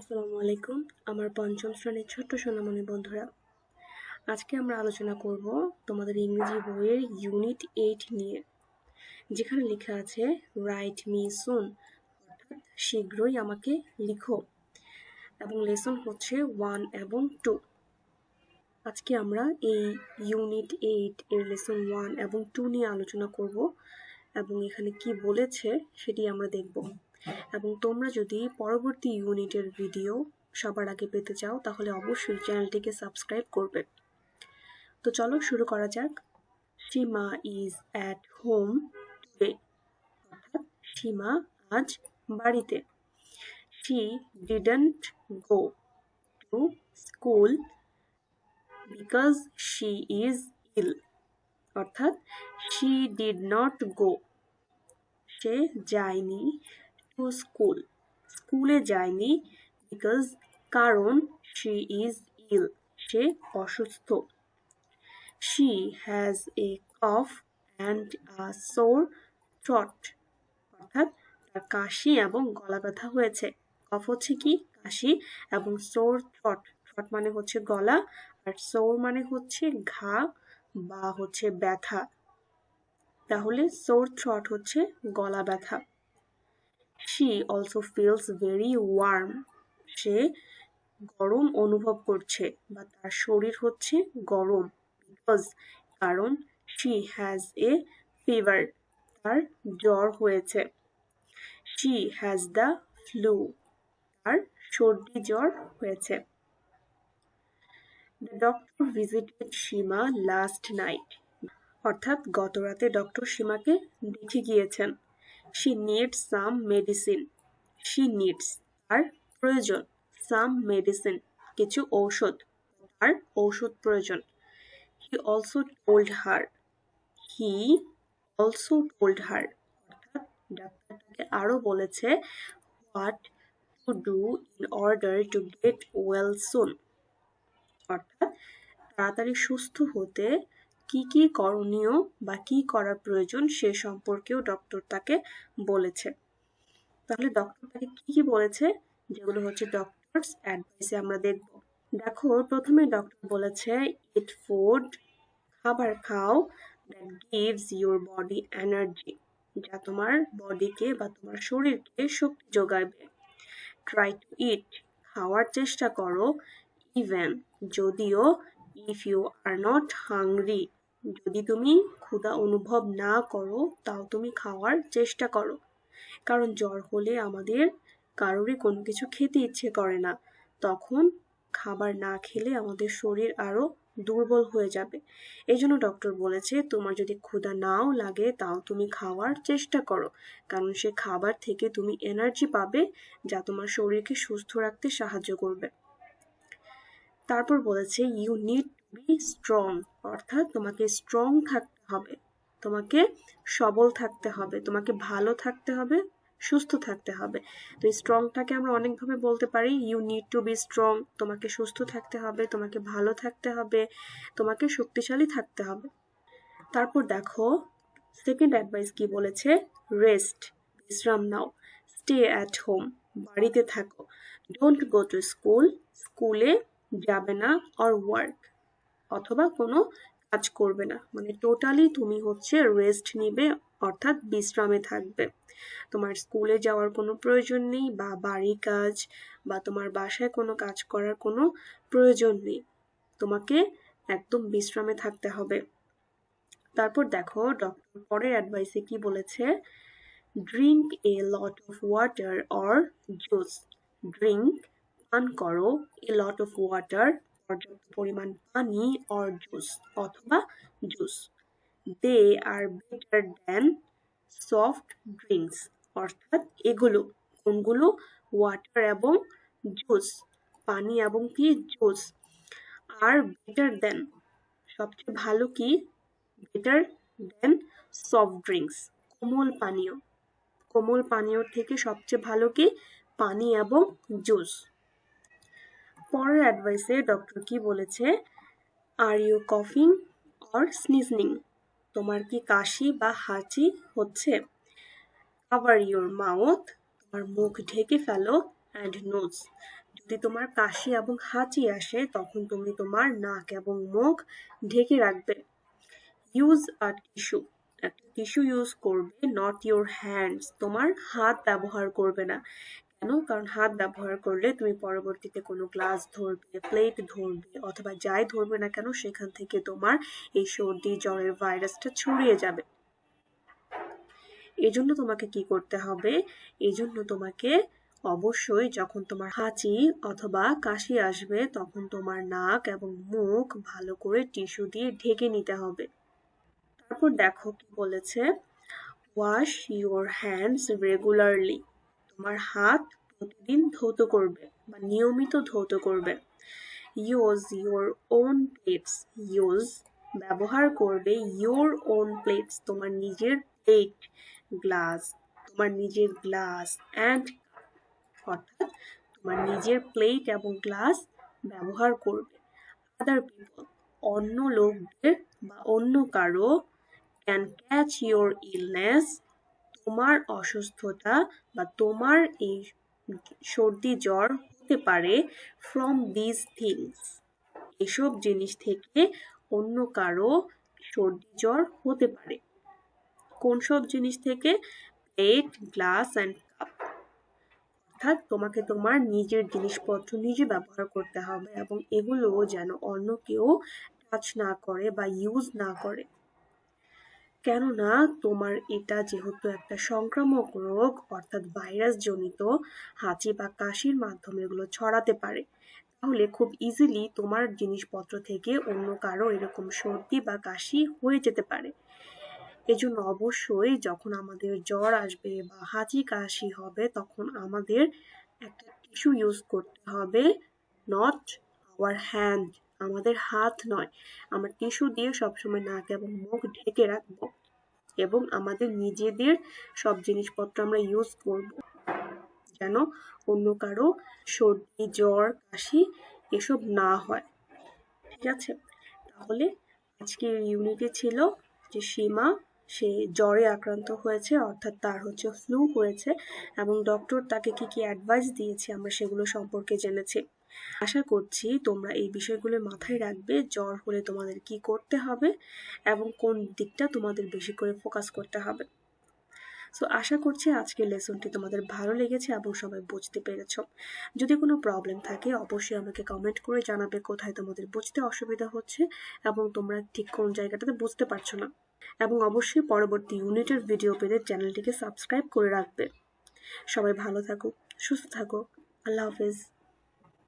আসসালামু আলাইকুম। আমার পঞ্চম শ্রেণির ছোট্ট সোনামণি বন্ধুরা, আজকে আমরা আলোচনা করব তোমাদের ইংরেজি বইয়ের ইউনিট এইট নিয়ে, যেখানে লেখা আছে রাইট মি সুন শীঘ্রই আমাকে লিখো। এবং লেসন হচ্ছে ওয়ান এবং টু আজকে আমরা এই ইউনিট এইট এর লেসন ওয়ান এবং টু নিয়ে আলোচনা করব এবং এখানে কি বলেছে সেটি আমরা দেখব। এবং তোমরা যদি পরবর্তী ইউনিটের ভিডিও সবার আগে পেতে চাও, তাহলে অবশ্যই চ্যানেলটিকে সাবস্ক্রাইব করবে। তো চলো শুরু করা যাক। Seema is at home today Seema আজ বাড়িতে। She didn't go to school because she is ill অর্থাৎ শি ডিড নট গো সে যায়নি টু স্কুল স্কুলে যায়নি বিকজ কারণ শি ইজ ইল সে অসুস্থ। She has a cough and a sore throat অর্থাৎ তার কাশি এবং গলা ব্যথা হয়েছে। কফ হচ্ছে কি? কাশি এবং সোর থ্রট থ্রট মানে হচ্ছে গলা আর সোর মানে হচ্ছে ঘা বা হচ্ছে ব্যথা। তাহলে সোর থ্রট হচ্ছে গলা ব্যথা। She also feels very warm সে গরম অনুভব করছে বা তার শরীর হচ্ছে গরম বিকজ কারণ শি হ্যাজ এ ফিভার তার জ্বর হয়েছে। শি হ্যাজ দ্য ফ্লু তার সর্দি জ্বর হয়েছে। The doctor visited Seema last night অর্থাৎ গত রাতে ডক্টর সীমাকে দেখে গিয়েছেন। She needs some medicine she needs তার প্রয়োজন সাম মেডিসিন কিছু ঔষধ, তার ঔষধ প্রয়োজন। He also told her he also told her অর্থাৎ ডাক্তার আরও বলেছে what to do in order to get well soon অর্থাৎ তাড়াতাড়ি সুস্থ হতে কি কি করণীয় বা কি করা প্রয়োজন সে সম্পর্কেও ডক্টর তাকে বলেছে। তাহলে ডক্টর তাকে কি কি বলেছে? যেগুলো হচ্ছে ডক্টরস অ্যাডভাইসে আমরা দেখব। দেখো, প্রথমে ডক্টর বলেছে ইট ফুড খাবার খাও that gives your body energy যা তোমার বডিকে বা তোমার শরীরকে শক্তি যোগাবে। ট্রাই টু ইট খাওয়ার চেষ্টা করো ইভেন যদিও if you are not hungry যদি তুমি ক্ষুধা অনুভব না করো, তাও তুমি খাওয়ার চেষ্টা করো। কারণ জ্বর হলে আমাদের কারোরই কোনো কিছু খেতে ইচ্ছে করে না। তখন খাবার না খেলে আমাদের শরীর আরও দুর্বল হয়ে যাবে। এই জন্য ডক্টর বলেছে, তোমার যদি ক্ষুধা নাও লাগে, তাও তুমি খাওয়ার চেষ্টা করো। কারণ সে খাবার থেকে তুমি এনার্জি পাবে, যা তোমার শরীরকে সুস্থ রাখতে সাহায্য করবে। তারপর বলেছে ইউ নিড বি স্ট্রং অর্থাৎ তোমাকে স্ট্রং থাকতে হবে। তোমাকে সবল থাকতে হবে, তোমাকে ভালো থাকতে হবে, সুস্থ থাকতে হবে। তো এই স্ট্রংটাকে আমরা অনেকভাবে বলতে পারি you need to be strong তোমাকে সুস্থ থাকতে হবে, তোমাকে ভালো থাকতে হবে, তোমাকে শক্তিশালী থাকতে হবে। তারপর দেখো সেকেন্ড অ্যাডভাইস কি বলেছে? রেস্ট বিশ্রাম নাও স্টে অ্যাট হোম বাড়িতে থাকো। ডোন্ট গো টু স্কুল স্কুলে যাবে না অর ওয়ার্ক অথবা কোনো কাজ করবে না। মানে টোটালি তুমি হচ্ছে রেস্ট নিবে, অর্থাৎ বিশ্রামে থাকবে। তোমার স্কুলে যাওয়ার কোনো প্রয়োজন নেই বা বাড়ি কাজ বা তোমার বাসায় কোনো কাজ করার কোনো প্রয়োজন নেই। তোমাকে একদম বিশ্রামে থাকতে হবে। তারপর দেখো ডক্টর পরের অ্যাডভাইসে কি বলেছে? Drink a lot of water or juice drink পান করো এ লট অফ ওয়াটার পর্যাপ্ত পরিমাণ পানি অর জুস অথবা juice they are better than soft drinks অর্থাৎ এগুলো, কোনগুলো? ওয়াটার এবং জুস পানি এবং কি? জুস আর বেটার দেন সবচেয়ে ভালো কি? বেটার দেন সফট ড্রিঙ্কস কোমল পানীয়। কোমল পানীয় থেকে সবচেয়ে ভালো কি? পানি এবং জুস পরের অ্যাডভাইসে ডক্টর কি বলেছে? আর ইউ কফিং অর স্নিজনিং তোমার কি কাশি বা হাঁচি হচ্ছে? কাভার ইউর মাউথ তোমার মুখ ঢেকে ফেলো অ্যান্ড নোজ যদি তোমার কাশি এবং হাঁচি আসে, তখন তুমি তোমার নাক এবং মুখ ঢেকে রাখবে। ইউজ আ টিস্যু একটা টিস্যু ইউজ করবে নট ইউর হ্যান্ডস তোমার হাত ব্যবহার করবে না। কেন? কারণ হাত ব্যবহার করলে তুমি পরবর্তীতে কোনো গ্লাস ধরবে, প্লেট ধরবে অথবা যাই ধরবে না কেন, সেখান থেকে তোমার এই সর্দি জ্বরের ভাইরাসটা ছড়িয়ে যাবে। এজন্য তোমাকে কি করতে হবে? এজন্য তোমাকে অবশ্যই যখন তোমার হাঁচি অথবা কাশি আসবে, তখন তোমার নাক এবং মুখ ভালো করে টিস্যু দিয়ে ঢেকে নিতে হবে। তারপর দেখো কি বলেছে ওয়াশ ইউর হ্যান্ডস রেগুলারলি তোমার হাত প্রতিদিন ধৌত করবে বা নিয়মিত ধৌত করবে। Use your own plates use ব্যবহার করবে ইউর ওন প্লেটস তোমার নিজের প্লেট গ্লাস তোমার নিজের গ্লাস অ্যান্ড অর্থাৎ তোমার নিজের প্লেট এবং গ্লাস ব্যবহার করবে। আদার পিপল অন্য লোকদের বা অন্য কারও ক্যান ক্যাচ ইউর ইলনেস তোমার অসুস্থতা বা তোমার এই সর্দি জ্বর হতে পারে ফ্রম দিস থিংস এসব জিনিস থেকে অন্য কারও সর্দি জ্বর হতে পারে। কোন সব জিনিস থেকে? প্লেট গ্লাস অ্যান্ড কাপ অর্থাৎ তোমাকে তোমার নিজের জিনিসপত্র নিজে ব্যবহার করতে হবে এবং এগুলো যেন অন্য কেউ টাচ না করে বা ইউজ না করে। কেননা তোমার এটা যেহেতু একটা সংক্রামক রোগ, অর্থাৎ ভাইরাস জনিত হাঁচি বা কাশির মাধ্যমে এগুলো ছড়াতে পারে। তাহলে খুব ইজিলি তোমার জিনিসপত্র থেকে অন্য কারও এরকম সর্দি বা কাশি হয়ে যেতে পারে। এজন্য অবশ্যই যখন আমাদের জ্বর আসবে বা হাঁচি কাশি হবে, তখন আমাদের একটা টিস্যু ইউজ করতে হবে নট আওয়ার হ্যান্ড আমাদের হাত নয়, আমরা টিস্যু দিয়ে সবসময় নাক এবং মুখ ঢেকে রাখব এবং আমাদের নিজেদের সব জিনিসপত্র আমরা ইউজ করব। যেন অন্য কারও সর্দি, জ্বর, কাশি এসব না হয়। ঠিক আছে? তাহলে আজকের ইউনিটে ছিল যে সীমা, সে জ্বরে আক্রান্ত হয়েছে, অর্থাৎ তার হচ্ছে ফ্লু হয়েছে এবং ডক্টর তাকে কি কি অ্যাডভাইস দিয়েছে আমরা সেগুলো সম্পর্কে জেনেছি। আশা করছি তোমরা এই বিষয়গুলো মাথায় রাখবে, জ্বর হলে তোমাদের কি করতে হবে এবং কোন দিকটা তোমাদের বেশি করে ফোকাস করতে হবে। সো আশা করছি আজকের লেসনটি তোমাদের ভালো লেগেছে এবং সবাই বুঝতে পেরেছ। যদি কোনো প্রবলেম থাকে, অবশ্যই আমাকে কমেন্ট করে জানাবে কোথায় তোমাদের বুঝতে অসুবিধা হচ্ছে এবং তোমরা ঠিক কোন জায়গাটাতে বুঝতে পারছ না। এবং অবশ্যই পরবর্তী ইউনিটের ভিডিও পেতে চ্যানেলটিকে সাবস্ক্রাইব করে রাখবে। সবাই ভালো থাকো, সুস্থ থাকো, আল্লাহ হাফেজ।